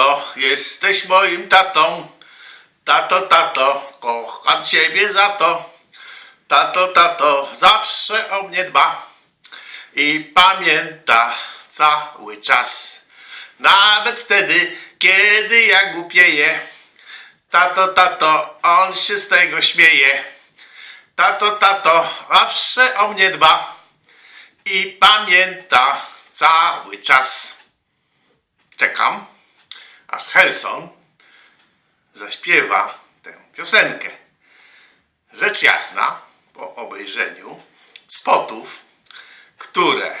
tato, jesteś moim tatą. Tato, tato, kocham ciebie za to. Tato, tato, zawsze o mnie dba i pamięta cały czas. Nawet wtedy, kiedy ja głupieję. Tato, tato, on się z tego śmieje. Tato, tato, zawsze o mnie dba i pamięta cały czas. Czekam, aż Helson zaśpiewa tę piosenkę. Rzecz jasna, po obejrzeniu spotów, które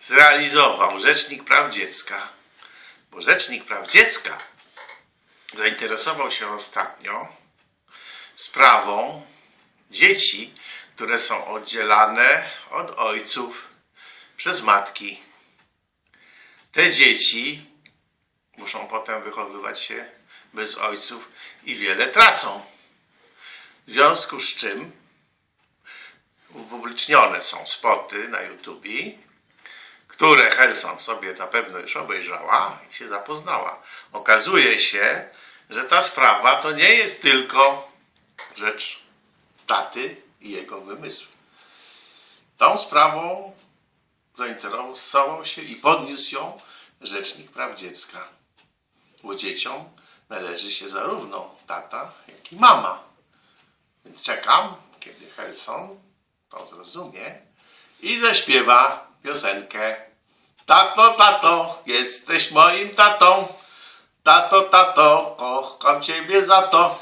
zrealizował Rzecznik Praw Dziecka, bo Rzecznik Praw Dziecka zainteresował się ostatnio sprawą dzieci, które są oddzielane od ojców przez matki. Te dzieci muszą potem wychowywać się bez ojców i wiele tracą. W związku z czym upublicznione są spoty na YouTubie, które Helson sobie na pewno już obejrzała i się zapoznała. Okazuje się, że ta sprawa to nie jest tylko rzecz taty i jego wymysłu. Tą sprawą zainteresował się i podniósł ją Rzecznik Praw Dziecka. Bo dzieciom należy się zarówno tata, jak i mama. Więc czekam, kiedy Helson to zrozumie i zaśpiewa piosenkę Tato, tato, jesteś moim tatą. Tato, tato, kocham ciebie za to.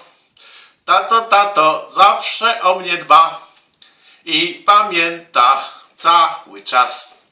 Tato, tato, zawsze o mnie dba i pamięta cały czas.